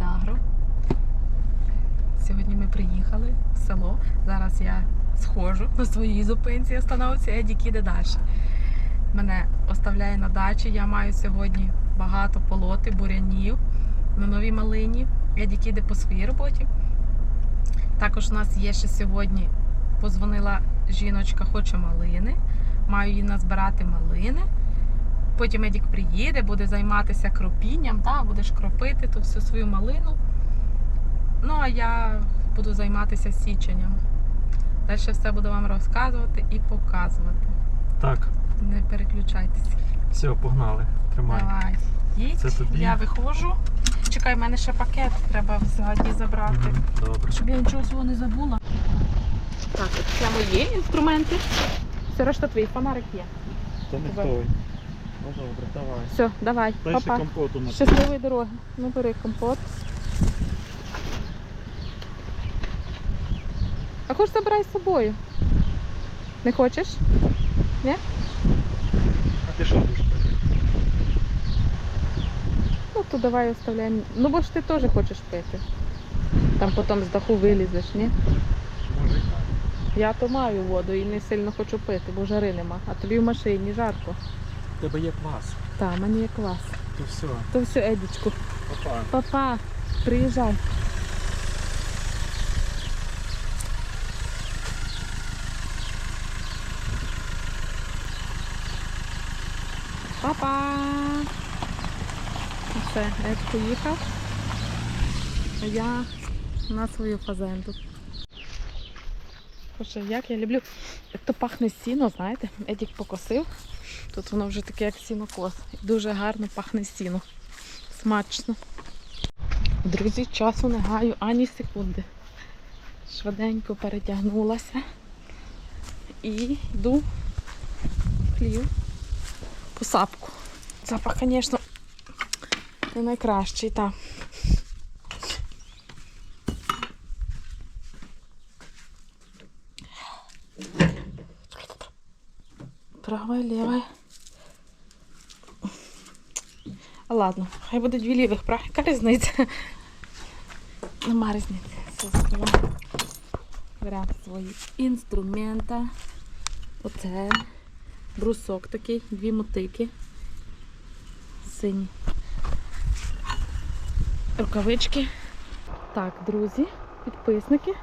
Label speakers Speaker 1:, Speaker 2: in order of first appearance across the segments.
Speaker 1: Медагро. Сьогодні ми приїхали в село. Зараз я схожу на своїй зупинці, остановці, Едік іде далі. Мене оставляє на дачі. Я маю сьогодні багато полоти, бурянів на новій малині. Едік іде по своїй роботі. Також у нас є ще сьогодні. Позвонила жіночка, хоче малини. Маю їй назбирати малини. Потім Едік приїде, буде займатися кропінням, та, будеш кропити ту всю свою малину. Ну, а я буду займатися січенням. Далі все буду вам розказувати і показувати.
Speaker 2: Так,
Speaker 1: Не переключайтеся.
Speaker 2: все, погнали. Тримай.
Speaker 1: Давай. Їдь.
Speaker 2: Це тобі.
Speaker 1: Я виходжу. Чекай, в мене ще пакет треба взагалі забрати.
Speaker 2: Добре.
Speaker 1: Щоб я нічого свого не забула. Так, це мої інструменти. Все решта твої фонарик є.
Speaker 2: То не
Speaker 1: Тебе.
Speaker 2: Ну добре, давай.
Speaker 1: Все, давай.
Speaker 2: Дай ще
Speaker 1: Папа.
Speaker 2: компоту на
Speaker 1: Щасливої дороги. Ну бери компот. А хочеш забирай з собою? Не хочеш? Ні?
Speaker 2: А ти що будеш?
Speaker 1: Ну то давай оставляємо. Ну бо ж ти теж хочеш пити. Там потім з даху вилізеш, ні?
Speaker 2: Може.
Speaker 1: Я то маю воду і не сильно хочу пити, бо жари нема. А тобі в машині жарко.
Speaker 2: У тебе є квас.
Speaker 1: Та, мені є клас.
Speaker 2: То все.
Speaker 1: То все, Едічку.
Speaker 2: Папа.
Speaker 1: Папа, приїжджай. Папа. Ну Все, Ед поїхав. А я на свою фазенду. Боже, як я люблю. Як то пахне сіно, знаєте? Едік покосив. Тут воно вже таке, як сінокос. Дуже гарно пахне сіно. Смачно. Друзі, часу не гаю ані секунди. Швиденько перетягнулася і йду хлів по сапку. Запах, звісно, не найкращий, так. Правая, левая. Ладно, хай буде дві лівих, правда? Яка різниця? Нема різниці. Беремо свої інструмента. Оце брусок такий, дві мотики. Сині. Рукавички. Так, друзі, підписники.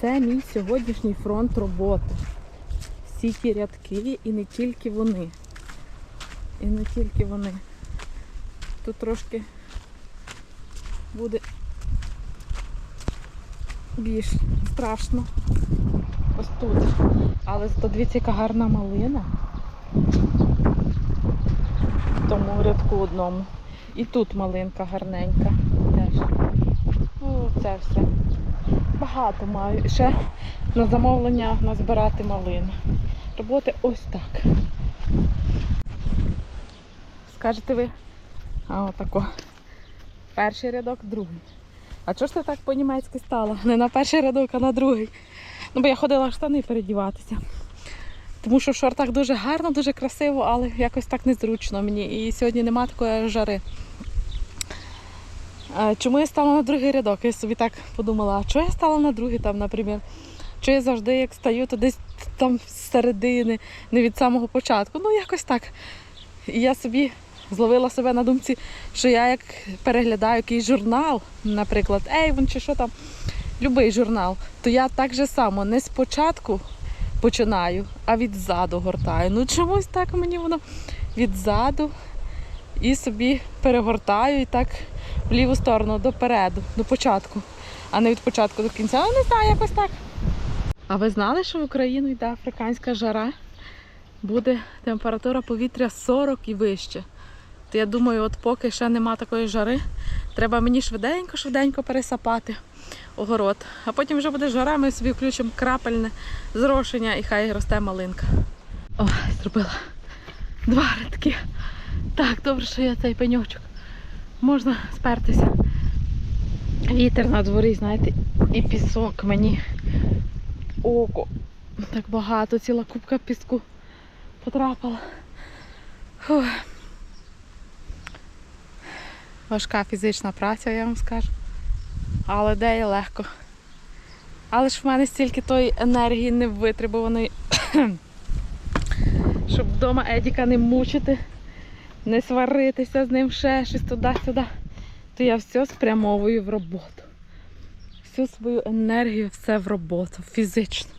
Speaker 1: Це мій сьогоднішній фронт роботи. Всі ті рядки і не тільки вони. І не тільки вони. Тут трошки буде більш страшно. Ось тут. Але зато дивіться, яка гарна малина. В тому рядку одному. І тут малинка гарненька. Теж. Ну, це все. Багато маю. Ще на замовлення назбирати малину. Роботи ось так. Скажете ви? А отако. Перший рядок, другий. А чого ж ти так по-німецьки стала? Не на перший рядок, а на другий. Ну, бо я ходила в штани передіватися. Тому що в шортах дуже гарно, дуже красиво, але якось так незручно мені. І сьогодні нема такої жари. Чому я стала на другий рядок? Я собі так подумала, а чого я стала на другий там, наприклад? Чи я завжди як стаю, то десь там з середини, не від самого початку. Ну, якось так. І я собі зловила себе на думці, що я як переглядаю якийсь журнал, наприклад, Ейвон чи що там, любий журнал, то я так же само не спочатку починаю, а відзаду гортаю. Ну чомусь так мені воно відзаду і собі перегортаю і так в ліву сторону допереду, до початку, а не від початку до кінця. Ну не знаю, якось так. А ви знали, що в Україну йде африканська жара? Буде температура повітря 40 і вище. То я думаю, от поки ще нема такої жари, треба мені швиденько-швиденько пересапати огород. А потім вже буде жара, ми собі включимо крапельне зрошення і хай росте малинка. О, зробила два рядки. Так, добре, що я цей пеньочок. Можна спертися. Вітер на дворі, знаєте, і пісок мені око. Так багато, ціла кубка піску потрапила. Фух. Важка фізична праця, я вам скажу. Але де і легко. Але ж в мене стільки тої енергії невитребуваної, щоб вдома Едіка не мучити, не сваритися з ним ще щось туди-сюди. То я все спрямовую в роботу. Всю свою енергію, все в роботу, фізично.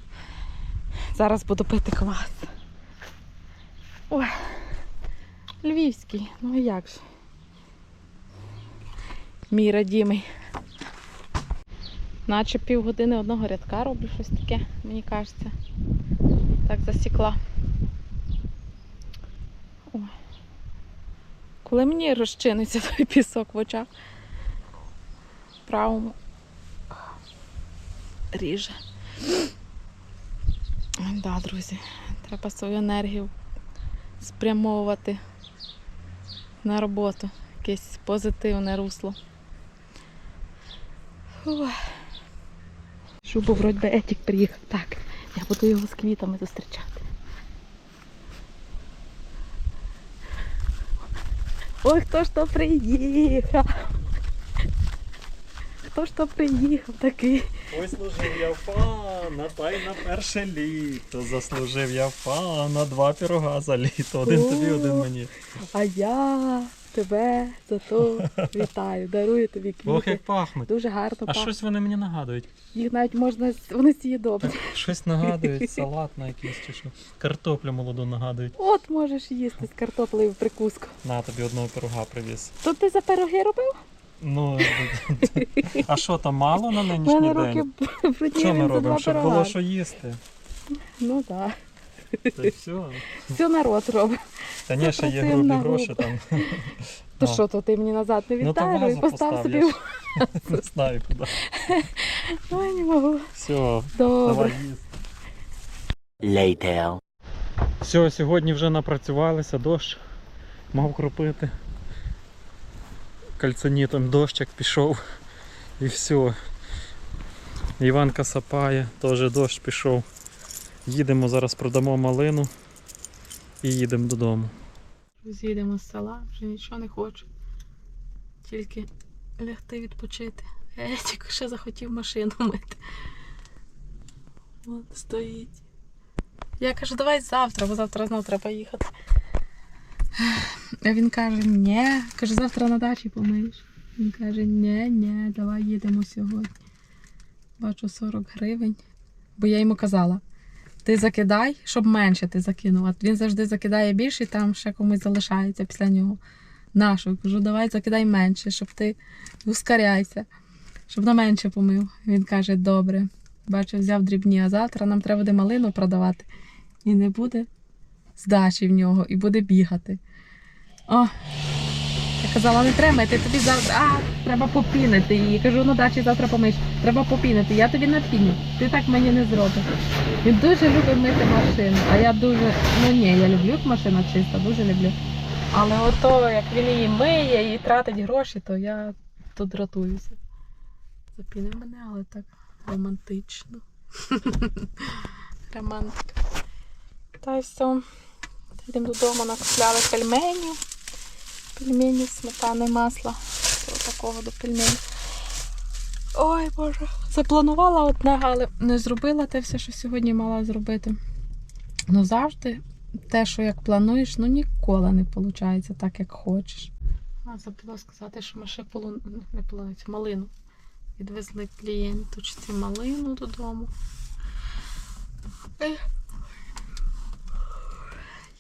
Speaker 1: Зараз буду пити квас. Ой, львівський, ну як же. Мій радімий. Наче півгодини одного рядка роблю щось таке, мені кажеться. Так засікла. Коли мені розчиниться той пісок в очах. Правому ріже. Так, да, друзі, треба свою енергію спрямовувати на роботу, якесь позитивне русло. Шубу вроді би Етік приїхав. Так, я буду його з квітами зустрічати. Ой, хто ж то приїхав? Хто ж то приїхав такий?
Speaker 2: Ой, служив я в пана, та й на перше літо. Заслужив я в пана, два пірога за літо. Один тобі, один мені.
Speaker 1: А я тебе за то вітаю, дарую тобі
Speaker 2: Ох, як пахнуть.
Speaker 1: Дуже гарно
Speaker 2: А щось вони мені нагадують.
Speaker 1: Їх навіть можна, вони з'їдобні.
Speaker 2: Так, щось нагадують, салат на якийсь чи що. Картоплю молоду нагадують.
Speaker 1: От можеш їсти з картоплею в прикуску.
Speaker 2: На тобі одного пирога привіз.
Speaker 1: То ти за пироги робив?
Speaker 2: Ну, а що там мало на нинішній день? Що ми робимо? Щоб було що їсти.
Speaker 1: Ну так.
Speaker 2: Та й все.
Speaker 1: Все народ робить.
Speaker 2: Та ні, ще є грубі гроші там.
Speaker 1: То
Speaker 2: Ну.
Speaker 1: що, то ти мені назад не
Speaker 2: Ну,
Speaker 1: віддаєш і постав собі.
Speaker 2: Не знаю куди.
Speaker 1: Ой, не можу.
Speaker 2: Все,
Speaker 1: Добре.
Speaker 2: давай їсти. Все, сьогодні вже напрацювалися, дощ мав кропити. Кальцонітом дощик пішов і все. Іванка сапає, теж дощ пішов. Їдемо зараз продамо малину і їдемо додому.
Speaker 1: З'їдемо з села, вже нічого не хочу. Тільки лягти відпочити. Я тільки ще захотів машину мити. От стоїть. Я кажу, давай завтра, бо завтра знову треба їхати. А він каже, ні. Каже, завтра на дачі помиєш. Він каже, ні, ні, давай їдемо сьогодні. Бачу 40 гривень. Бо я йому казала, ти закидай, щоб менше ти закинув. А він завжди закидає більше, і там ще комусь залишається після нього. Нашу. Кажу, давай закидай менше, щоб ти ускоряйся, щоб на менше помив. Він каже, добре. Бачу, взяв дрібні, а завтра нам треба буде малину продавати. І не буде здачі в нього, і буде бігати. О, казала, не треба, ти тобі завтра. А, треба попінити її. Кажу, ну дачі завтра помиш. Треба попінити. Я тобі напіню. Ти так мені не зробиш. Він дуже любить мити машину. А я дуже. Ну ні, я люблю, машина чиста, дуже люблю. Але ото, як він її миє і тратить гроші, то я тут дратуюся. Запінив мене, але так романтично. Романтика. Та й все. Йдемо додому, накупляли пельменів. Пельмені, сметани, масла. Такого до пельменів. Ой, Боже. Запланувала одне, але не зробила те все, що сьогодні мала зробити. Ну завжди те, що як плануєш, ну ніколи не виходить так, як хочеш. А, забула сказати, що ми ще полу... не полуницю, малину. Відвезли клієнточці малину додому.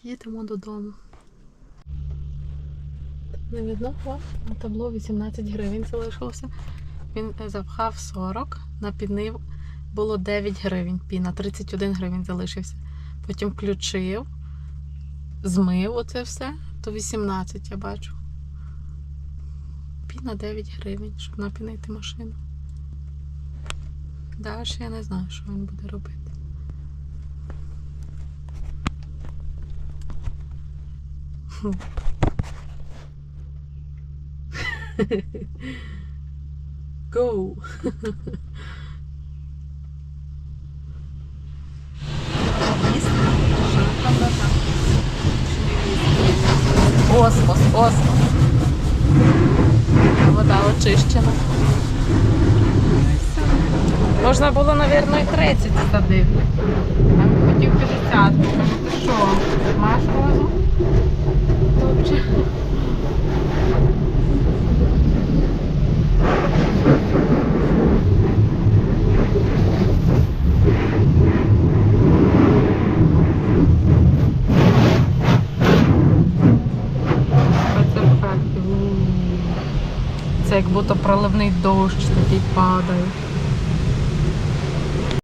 Speaker 1: Їдемо додому. Не видно? На табло 18 гривень залишилося. Він е, запхав 40, напінив було 9 гривень піна, 31 гривень залишився. Потім включив, змив оце все, то 18 я бачу. Піна 9 гривень, щоб напінити машину. Далі я не знаю, що він буде робити. Go! Осмос, осмос. вода очищена. Можна було, мабуть, і 30 садити. Він хотів 50. Кажу, ти що, маєш розум? Добре. Це як будто проливний дощ такий падає.